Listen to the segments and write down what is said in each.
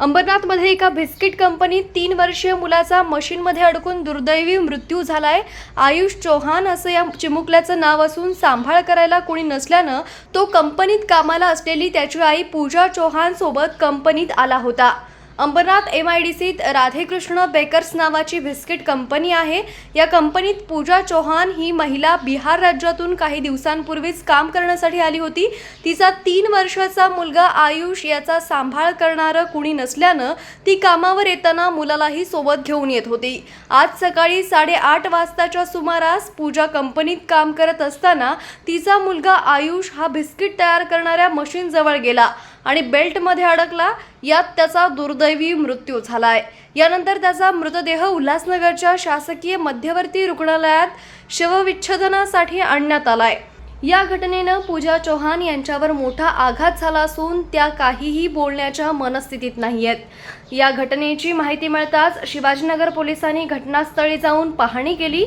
अंबरनाथमध्ये एका बिस्किट कंपनीत तीन वर्षीय मुलाचा मशीनमध्ये अडकून दुर्दैवी मृत्यू झाला आहे आयुष चौहान असं या चिमुकल्याचं नाव असून सांभाळ करायला कोणी नसल्यानं तो कंपनीत कामाला असलेली त्याची आई पूजा चौहान सोबत कंपनीत आला होता. अंबरनाथ एम आय डी सीत राधेकृष्ण बेकर्स नावाची बिस्किट कंपनी आहे. या कंपनीत पूजा चौहान ही महिला बिहार राज्यातून काही दिवसांपूर्वीच काम करण्यासाठी आली होती. तिचा तीन वर्षाचा मुलगा आयुष याचा सांभाळ करणारं कुणी नसल्यानं ती कामावर येताना मुलालाही सोबत घेऊन येत होती. आज सकाळी साडेआठ वाजताच्या सुमारास पूजा कंपनीत काम करत असताना तिचा मुलगा आयुष हा बिस्किट तयार करणाऱ्या मशीनजवळ गेला. आणि बेल्टमध्ये अडकला यात त्याचा दुर्दैवी मृत्यू झाला आहे यानंतर त्याचा मृतदेह उल्हासनगरच्या शासकीय मध्यवर्ती रुग्णालयात शवविच्छेदनासाठी आणण्यात आलाय. या घटनेनं पूजा चौहान यांच्यावर मोठा आघात झाला असून त्या काहीही बोलण्याच्या मनस्थितीत नाही आहेत या घटनेची माहिती मिळताच शिवाजीनगर पोलिसांनी घटनास्थळी जाऊन पाहणी केली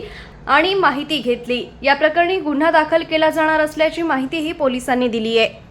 आणि माहिती घेतली. या प्रकरणी गुन्हा दाखल केला जाणार असल्याची माहितीही पोलिसांनी दिली आहे